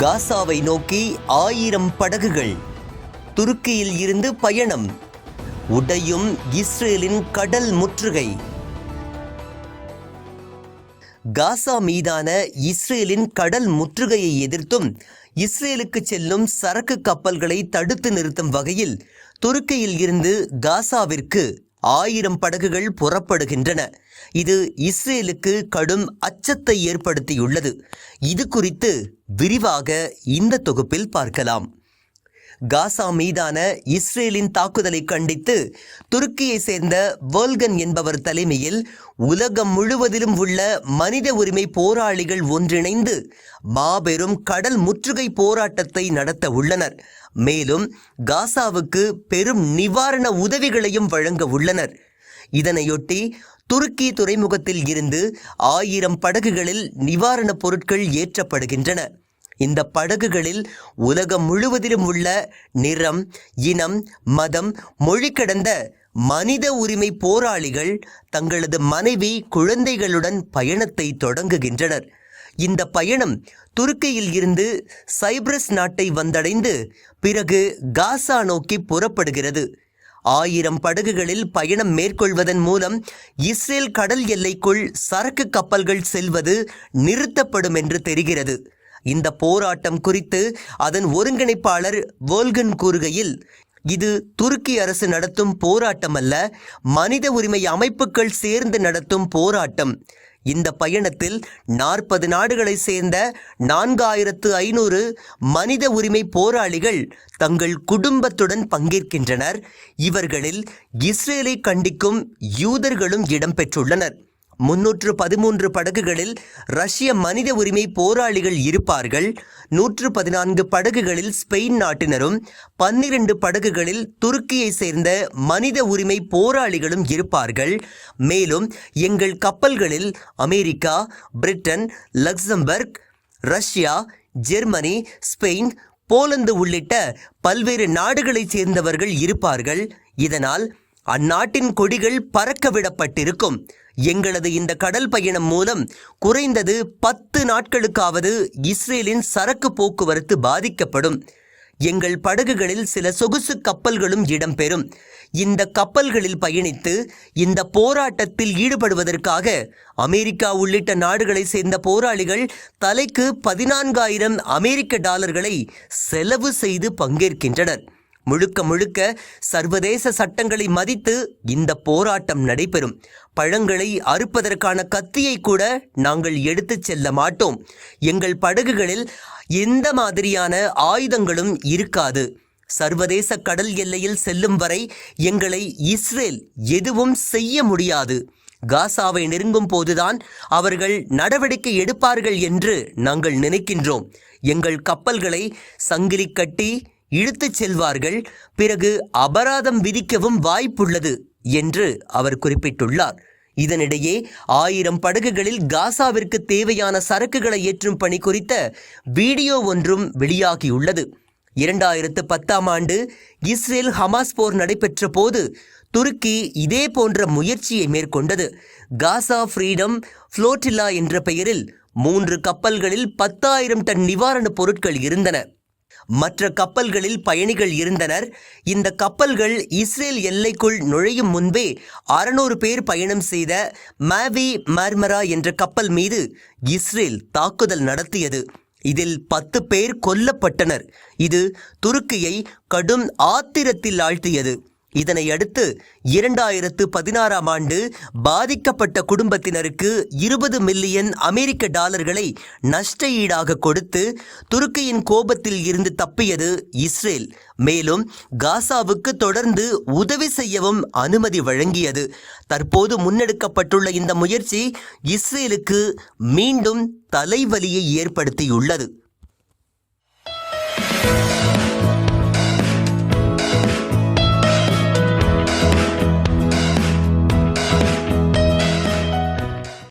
காசாவை நோக்கி ஆயிரம் படகுகள். துருக்கியில் இருந்து பயணம். உடையும் இஸ்ரேலின் கடல் முற்றுகை. காசா மீதான இஸ்ரேலின் கடல் முற்றுகையை எதிர்த்தும் இஸ்ரேலுக்கு செல்லும் சரக்கு கப்பல்களை தடுத்து நிறுத்தும் வகையில் துருக்கியில் இருந்து காசாவிற்கு ஆயிரம் படகுகள் புறப்படுகின்றன. இது இஸ்ரேலுக்கு கடும் அச்சத்தை ஏற்படுத்தியுள்ளது. இது குறித்து விரிவாக இந்த தொகுப்பில் பார்க்கலாம். காசா மீதான இஸ்ரேலின் தாக்குதலை கண்டித்து துருக்கியை சேர்ந்த வேல்கன் என்பவர் தலைமையில் உலகம் முழுவதிலும் உள்ள மனித உரிமை போராளிகள் ஒன்றிணைந்து மாபெரும் கடல் முற்றுகை போராட்டத்தை நடத்த உள்ளனர். மேலும் காசாவுக்கு பெரும் நிவாரண உதவிகளையும் வழங்க உள்ளனர். இதனையொட்டி துருக்கி துறைமுகத்தில் இருந்து ஆயிரம் படகுகளில் நிவாரணப் பொருட்கள் ஏற்றப்படுகின்றன. இந்த படகுகளில் உலகம் முழுவதிலும் உள்ள நிறம் இனம் மதம் மொழி கடந்த மனித உரிமை போராளிகள் தங்களது மனைவி குழந்தைகளுடன் பயணத்தை தொடங்குகின்றனர். இந்த பயணம் துருக்கியில் இருந்து சைப்ரஸ் நாட்டை வந்தடைந்து பிறகு காசா நோக்கி புறப்படுகிறது. ஆயிரம் படகுகளில் பயணம் மேற்கொள்வதன் மூலம் இஸ்ரேல் கடல் எல்லைக்குள் சரக்கு கப்பல்கள் செல்வது நிறுத்தப்படும் என்று தெரிகிறது. இந்த போராட்டம் குறித்து அதன் ஒருங்கிணைப்பாளர் வோல்கன் கூறுகையில் இது துருக்கி அரசு நடத்தும் போராட்டம் அல்ல மனித உரிமை அமைப்புகள் சேர்ந்து நடத்தும் போராட்டம். இந்த பயணத்தில் நாற்பது நாடுகளை சேர்ந்த நான்காயிரத்து ஐநூறு மனித உரிமை போராளிகள் தங்கள் குடும்பத்துடன் பங்கேற்கின்றனர். இவர்களில் இஸ்ரேலை கண்டிக்கும் யூதர்களும் இடம்பெற்றுள்ளனர். முன்னூற்று பதிமூன்று படகுகளில் ரஷ்ய மனித உரிமை போராளிகள் இருப்பார்கள். நூற்று பதினான்கு படகுகளில் ஸ்பெயின் நாட்டினரும் பன்னிரண்டு படகுகளில் துருக்கியை சேர்ந்த மனித உரிமை போராளிகளும் இருப்பார்கள். மேலும் எங்கள் கப்பல்களில் America Britain Luxembourg Russia Germany Spain Poland உள்ளிட்ட பல்வேறு நாடுகளைச் சேர்ந்தவர்கள் இருப்பார்கள். இதனால் அந்நாட்டின் கொடிகள் பறக்க விடப்பட்டிருக்கும். எங்களது இந்த கடல் பயணம் மூலம் குறைந்தது பத்து நாட்களுக்காவது இஸ்ரேலின் சரக்கு போக்குவரத்து பாதிக்கப்படும். எங்கள் படகுகளில் சில சொகுசு கப்பல்களும் இடம்பெறும். இந்த கப்பல்களில் பயணித்து இந்த போராட்டத்தில் ஈடுபடுவதற்காக அமெரிக்கா உள்ளிட்ட நாடுகளை சேர்ந்த போராளிகள் தலைக்கு பதினான்காயிரம் அமெரிக்க டாலர்களை செலவு செய்து பங்கேற்கின்றனர். முழுக்க முழுக்க சர்வதேச சட்டங்களை மதித்து இந்த போராட்டம் நடைபெறும். பழங்களை அறுப்பதற்கான கத்தியை கூட நாங்கள் எடுத்துச் செல்ல மாட்டோம். எங்கள் படகுகளில் எந்த மாதிரியான ஆயுதங்களும் இருக்காது. சர்வதேச கடல் எல்லையில் செல்லும் வரை எங்களை இஸ்ரேல் எதுவும் செய்ய முடியாது. காசாவை நெருங்கும் போதுதான் அவர்கள் நடவடிக்கை எடுப்பார்கள் என்று நாங்கள் நினைக்கின்றோம். எங்கள் கப்பல்களை சங்கிலி கட்டி இழுத்துச் செல்வார்கள். பிறகு அபராதம் விதிக்கவும் வாய்ப்புள்ளது என்று அவர் குறிப்பிட்டுள்ளார். இதனிடையே ஆயிரம் படகுகளில் காசாவிற்கு தேவையான சரக்குகளை ஏற்றும் பணி குறித்த வீடியோ ஒன்றும் வெளியாகியுள்ளது. இரண்டாயிரத்து பத்தாம் ஆண்டு இஸ்ரேல் ஹமாஸ் போர் நடைபெற்ற போது துருக்கி இதே போன்ற முயற்சியை மேற்கொண்டது. காசா ஃப்ரீடம் ஃப்ளோட்டில்லா என்ற பெயரில் மூன்று கப்பல்களில் பத்தாயிரம் டன் நிவாரணப் பொருட்கள் இருந்தன. மற்ற கப்பல்களில் பயணிகள் இருந்தனர். இந்த கப்பல்கள் இஸ்ரேல் எல்லைக்குள் நுழையும் முன்பே அறுநூறு பேர் பயணம் செய்த மேவி மர்மரா என்ற கப்பல் மீது இஸ்ரேல் தாக்குதல் நடத்தியது. இதில் பத்து பேர் கொல்லப்பட்டனர். இது துருக்கியை கடும் ஆத்திரத்தில் ஆழ்த்தியது. இதனை அடுத்து இரண்டாயிரத்து பதினாறாம் ஆண்டு பாதிக்கப்பட்ட குடும்பத்தினருக்கு இருபது மில்லியன் அமெரிக்க டாலர்களை நஷ்ட ஈடாக கொடுத்து துருக்கியின் கோபத்தில் இருந்து தப்பியது இஸ்ரேல். மேலும் காசாவுக்கு தொடர்ந்து உதவி செய்யவும் அனுமதி வழங்கியது. தற்போது முன்னெடுக்கப்பட்டுள்ள இந்த முயற்சி இஸ்ரேலுக்கு மீண்டும் தலைவலியை ஏற்படுத்தியுள்ளது.